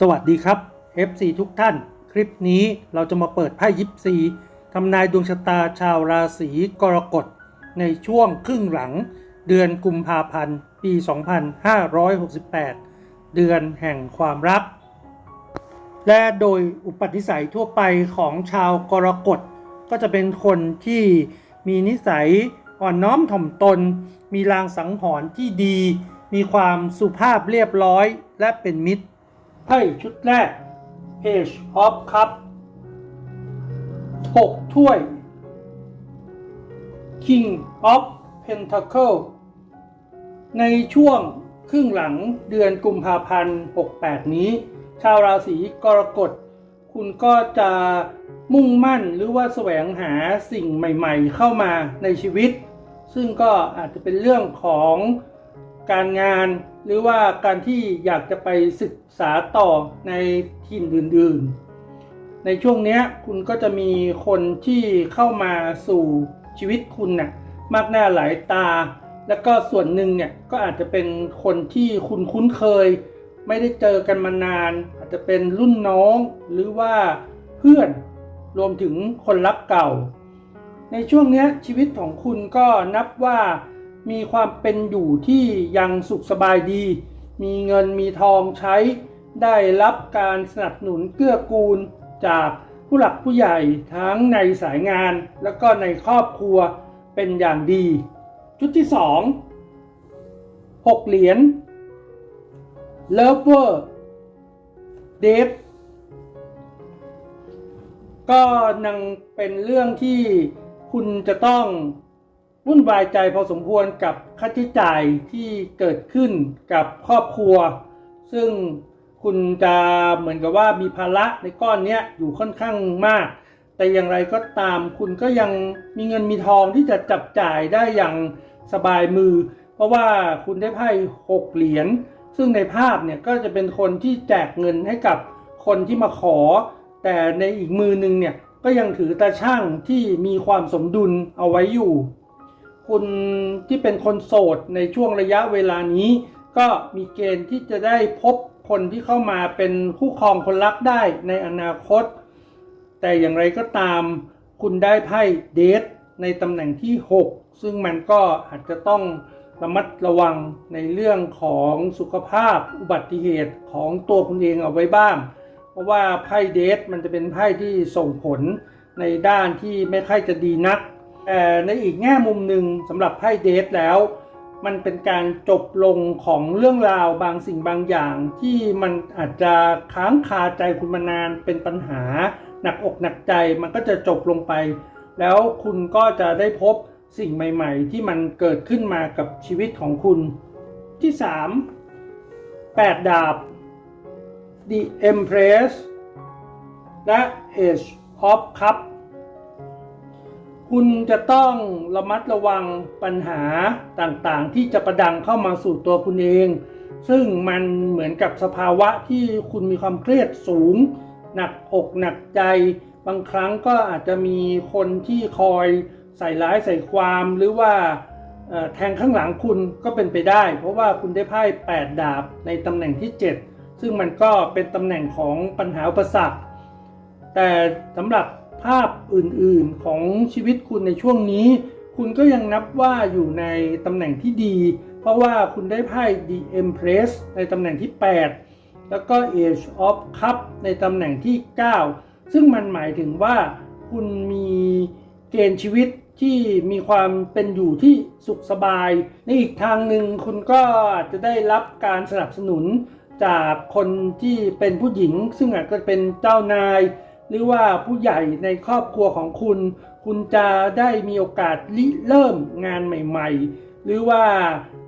สวัสดีครับ FC ทุกท่าน คลิปนี้เราจะมาเปิดไพ่ยิปซีทำนายดวงชะตาชาวราศีกรกฎ ในช่วงครึ่งหลัง เดือนกุมภาพันธ์ ปี 2568 เดือนแห่งความรัก และโดยอุปนิสัยทั่วไปของชาวกรกฎ ก็จะเป็นคนที่มีนิสัยอ่อนน้อมถ่อมตน มีลางสังหรณ์ที่ดี มีความสุภาพเรียบร้อยและเป็นมิตร ไพ่ชุดแรก Page of Cup 6 ถ้วย King of Pentacle ในช่วงครึ่งหลังเดือนกุมภาพันธ์ 68 นี้ ชาวราศีกรกฎ คุณก็จะมุ่งมั่นหรือว่าแสวงหาสิ่งใหม่ๆ เข้ามาในชีวิต ซึ่งก็อาจจะเป็นเรื่องของการงาน หรือว่าการที่อยากจะไปศึกษาต่อในถิ่นอื่นๆ ในช่วงนี้คุณก็จะมีคนที่เข้ามาสู่ชีวิตคุณน่ะมากหน้าหลายตา แล้วก็ส่วนหนึ่งเนี่ยก็อาจจะเป็นคนที่คุณคุ้นเคย ไม่ได้เจอกันมานาน อาจจะเป็นรุ่นน้องหรือว่าเพื่อนรวมถึงคนรักเก่า ในช่วงนี้ชีวิตของคุณก็นับว่า มีความเป็นอยู่ที่ยังสุขสบายดี มีเงินมีทองใช้ ได้รับการสนับสนุนเกื้อกูลจากผู้หลักผู้ใหญ่ทั้งในสายงานแล้วก็ในครอบครัวเป็นอย่างดี ชุดที่สองหกเหรียญ Lover d e a t ก็นังเป็นเรื่องที่คุณจะต้อง วุ่นวายใจพอสมควรกับค่าใช้จ่ายที่เกิดขึ้นกับครอบครัว ซึ่งคุณจะเหมือนกับว่ามีภาระในก้อนนี้อยู่ค่อนข้างมาก แต่อย่างไรก็ตามคุณก็ยังมีเงินมีทองที่จะจับจ่ายได้อย่างสบายมือ เพราะว่าคุณได้ไพ่หกเหรียญซึ่งในภาพเนี่ยก็จะเป็นคนที่แจกเงินให้กับคนที่มาขอ แต่ในอีกมือหนึงเนี่ยก็ยังถือตาช่างที่มีความสมดุลเอาไว้อยู่ คุณที่เป็นคนโสดในช่วงระยะเวลานี้ ก็มีเกณฑ์ที่จะได้พบคนที่เข้ามาเป็นคู่ครองคนรักได้ในอนาคต แต่อย่างไรก็ตาม คุณได้ไพ่เดทในตำแหน่งที่ 6 ซึ่งมันก็อาจจะต้องระมัดระวังในเรื่องของสุขภาพอุบัติเหตุของตัวคุณเองเอาไว้บ้าง เพราะว่าไพ่เดทมันจะเป็นไพ่ที่ส่งผลในด้านที่ไม่ค่อยจะดีนัก แต่ในอีกแง่มุมหนึ่งสำหรับไพ่เดทแล้ว มันเป็นการจบลงของเรื่องราวบางสิ่งบางอย่าง ที่มันอาจจะค้างคาใจคุณมานานเป็นปัญหา หนักอกหนักใจมันก็จะจบลงไป แล้วคุณก็จะได้พบสิ่งใหม่ ๆ ที่มันเกิดขึ้นมากับชีวิตของคุณ ที่ 3 8 ดาบ The Empress และ Age of Cup คุณจะต้องระมัดระวังปัญหาต่างๆ ที่จะประดังเข้ามาสู่ตัวคุณเอง ซึ่งมันเหมือนกับสภาวะที่คุณมีความเครียดสูง หนักอกหนักใจ บางครั้งก็อาจจะมีคนที่คอยใส่ร้ายใส่ความหรือว่าแทงข้างหลังคุณก็เป็นไปได้ เพราะว่าคุณได้ไพ่8ดาบในตำแหน่งที่ 7 ซึ่งมันก็เป็นตำแหน่งของปัญหาอุปสรรคแต่สำหรับ ภาพอื่นๆของชีวิตคุณในช่วงนี้ คุณก็ยังนับว่าอยู่ในตำแหน่งที่ดี เพราะว่าคุณได้ไพ่ The Empress ในตำแหน่งที่ 8 แล้วก็ Age of Cup ในตำแหน่งที่ 9 ซึ่งมันหมายถึงว่าคุณมีเกณฑ์ชีวิตที่มีความเป็นอยู่ที่สุขสบาย ในอีกทางหนึ่งคุณก็อาจจะได้รับการสนับสนุนจากคนที่เป็นผู้หญิง ซึ่งอาจจะเป็นเจ้านาย หรือว่าผู้ใหญ่ในครอบครัวของคุณ คุณจะได้มีโอกาสริเริ่มงานใหม่ ๆ หรือว่า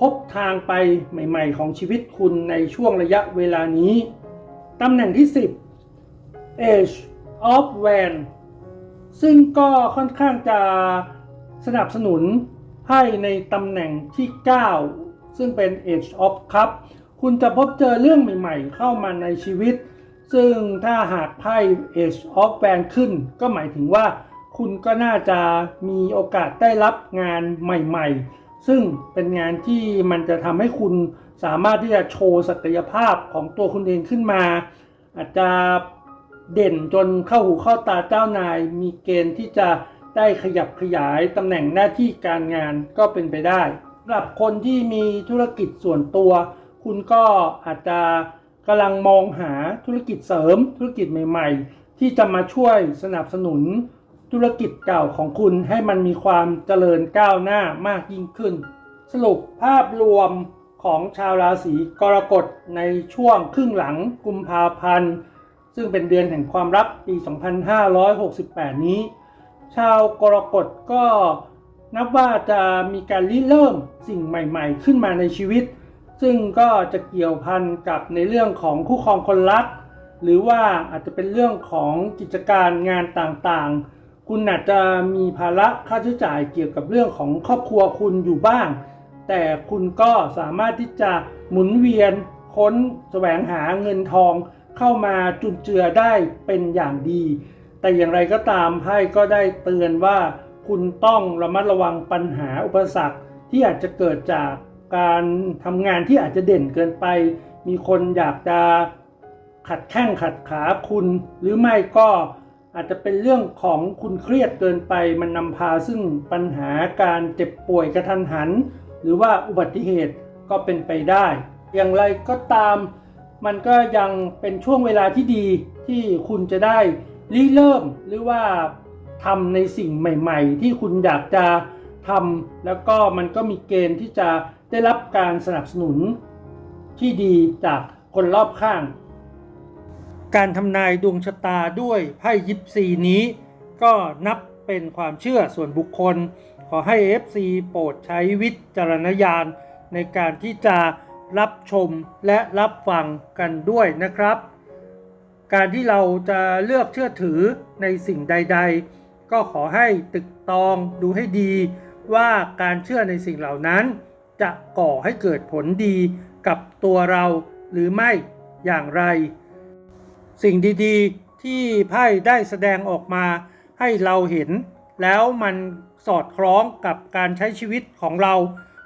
พบทางไปใหม่ ๆ ของชีวิตคุณในช่วงระยะเวลานี้ ตำแหน่งที่ 10 Age of w a n ซึ่งก็ค่อนข้างจะสนับสนุนไพ่ในตำแหน่งที่ 9 ซึ่งเป็น Age of Cup คุณจะพบเจอเรื่องใหม่ ๆ เข้ามาในชีวิต ซึ่งถ้าหากไพ่ Age of w a n ขึ้น ก็หมายถึงว่าคุณก็น่าจะมีโอกาสได้รับงานใหม่ๆ ซึ่งเป็นงานที่มันจะทำให้คุณสามารถที่จะโชว์ศักยภาพของตัวคุณเองขึ้นมา อาจจะเด่นจนเข้าหูเข้าตาเจ้านาย มีเกณฑ์ที่จะได้ขยับขยายตำแหน่งหน้าที่การงานก็เป็นไปได้สำหรับคนที่มีธุรกิจส่วนตัว คุณก็อาจจะ กำลังมองหาธุรกิจเสริมธุรกิจใหม่ ๆ ที่จะมาช่วยสนับสนุนธุรกิจเก่าของคุณให้มันมีความเจริญก้าวหน้ามากยิ่งขึ้น สรุปภาพรวมของชาวราศีกรกฎในช่วงครึ่งหลังกุมภาพันธ์ ซึ่งเป็นเดือนแห่งความรักปี 2568 นี้ ชาวกรกฎก็นับว่าจะมีการริเริ่มสิ่งใหม่ ๆ ขึ้นมาในชีวิต ซึ่งก็จะเกี่ยวพันกับในเรื่องของคู่ครองคนรัก หรือว่าอาจจะเป็นเรื่องของกิจการงานต่างๆ คุณอาจจะมีภาระค่าใช้จ่ายเกี่ยวกับเรื่องของครอบครัวคุณอยู่บ้าง แต่คุณก็สามารถที่จะหมุนเวียนค้นแสวงหาเงินทองเข้ามาจุนเจือได้เป็นอย่างดี แต่อย่างไรก็ตามไพ่ก็ได้เตือนว่าคุณต้องระมัดระวังปัญหาอุปสรรคที่อาจจะเกิดจาก การทำงานที่อาจจะเด่นเกินไป มีคนอยากจะขัดแข้งขัดขาคุณ หรือไม่ก็อาจจะเป็นเรื่องของคุณเครียดเกินไป มันนำพาซึ่งปัญหาการเจ็บป่วยกระทันหัน หรือว่าอุบัติเหตุก็เป็นไปได้ อย่างไรก็ตาม มันก็ยังเป็นช่วงเวลาที่ดีที่คุณจะได้ริเริ่มหรือว่าทำในสิ่งใหม่ ๆ ที่คุณอยากจะทำแล้วก็มันก็มีเกณฑ์ที่จะ ได้รับการสนับสนุนที่ดีจากคนรอบข้าง การทำนายดวงชะตาด้วยไพ่ยิปซีนี้ ก็นับเป็นความเชื่อส่วนบุคคล ขอให้ FC โปรดใช้วิจารณญาณในการที่จะรับชมและรับฟังกันด้วยนะครับ การที่เราจะเลือกเชื่อถือในสิ่งใด ๆ ก็ขอให้ตึกตองดูให้ดีว่าการเชื่อในสิ่งเหล่านั้น จะก่อให้เกิดผลดีกับตัวเราหรือไม่อย่างไร สิ่งดีๆที่ไพ่ได้แสดงออกมาให้เราเห็น แล้วมันสอดคล้องกับการใช้ชีวิตของเรา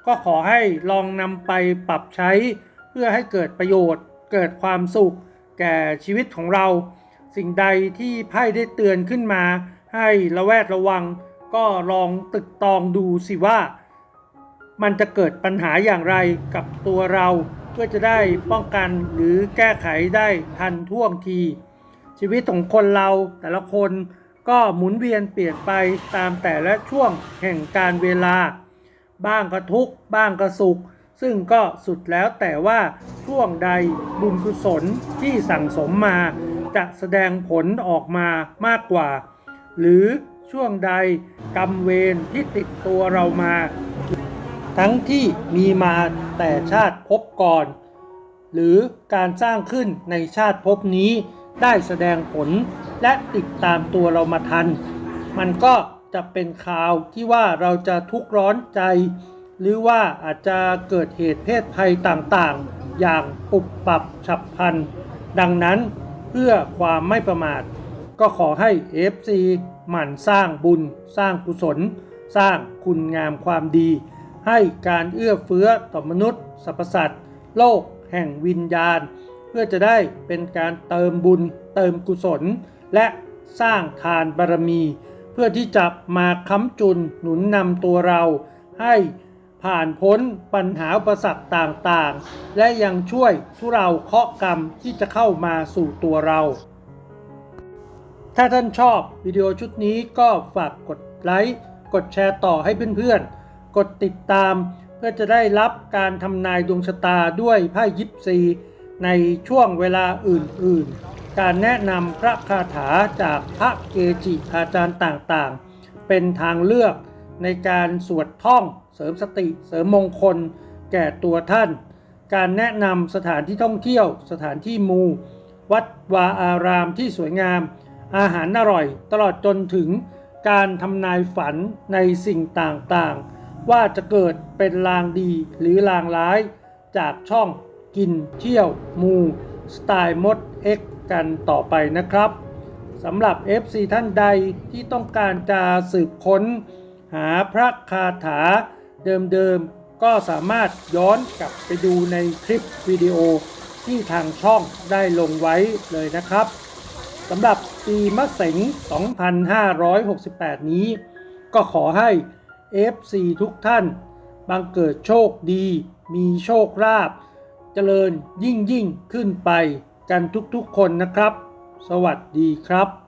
ก็ขอให้ลองนำไปปรับใช้ เพื่อให้เกิดประโยชน์ เกิดความสุข แก่ชีวิตของเรา สิ่งใดที่ไพ่ได้เตือนขึ้นมา ให้ระแวดระวัง ก็ลองตึกตองดูสิว่า มันจะเกิดปัญหาอย่างไรกับตัวเรา เพื่อจะได้ป้องกันหรือแก้ไขได้ทันท่วงที ชีวิตของคนเราแต่ละคนก็หมุนเวียนเปลี่ยนไปตามแต่ละช่วงแห่งการเวลา บ้างก็ทุกข์บ้างก็สุข ซึ่งก็สุดแล้วแต่ว่าช่วงใดบุญกุศลที่สั่งสมมา จะแสดงผลออกมามากกว่า หรือช่วงใดกรรมเวรที่ติดตัวเรามา ทั้งที่มีมาแต่ชาติภพก่อน หรือการสร้างขึ้นในชาติภพนี้ได้แสดงผลและติดตามตัวเรามาทัน มันก็จะเป็นข่าวที่ว่าเราจะทุกข์ร้อนใจ หรือว่าอาจจะเกิดเหตุเพศภัยต่างๆ อย่างปุบปับฉับพลัน ดังนั้นเพื่อความไม่ประมาท ก็ขอให้ FC หมั่นสร้างบุญ สร้างกุศล สร้างคุณงามความดี ให้การเอื้อเฟื้อต่อมนุษย์สรรพสัตว์โลกแห่งวิญญาณ เพื่อจะได้เป็นการเติมบุญ เติมกุศล และสร้างทานบารมี เพื่อที่จะมาค้ำจุนหนุนนำตัวเรา ให้ผ่านพ้นปัญหาอุปสรรคต่างๆ และยังช่วยทุเราเคาะกรรมที่จะเข้ามาสู่ตัวเรา ถ้าท่านชอบวิดีโอชุดนี้ก็ฝากกดไลค์กดแชร์ต่อให้เพื่อนๆ กดติดตาม เพื่อจะได้รับการทำนายดวงชะตาด้วยไพ่ยิปซี ในช่วงเวลาอื่นๆ การแนะนำพระคาถาจากพระเกจิอาจารย์ต่างๆ เป็นทางเลือกในการสวดท่องเสริมสติเสริมมงคลแก่ตัวท่าน การแนะนำสถานที่ท่องเที่ยว สถานที่มู วัดวาอารามที่สวยงาม อาหารอร่อย ตลอดจนถึงการทำนายฝันในสิ่งต่างๆ ว่าจะเกิดเป็นลางดีหรือลางร้าย จากช่องกินเที่ยวมูสไตล์มด X กันต่อไปนะครับสำหรับ FC ท่านใดที่ต้องการจะสืบค้น หาพระคาถาเดิมๆ ก็สามารถย้อนกลับไปดูในคลิปวิดีโอที่ทางช่องได้ลงไว้เลยนะครับสำหรับปีมะเสง2568 นี้ ก็ขอให้ FC ทุกท่านบังเกิดโชคดี มีโชคลาภเจริญยิ่งยิ่งขึ้นไปกันทุกๆคนนะครับ สวัสดีครับ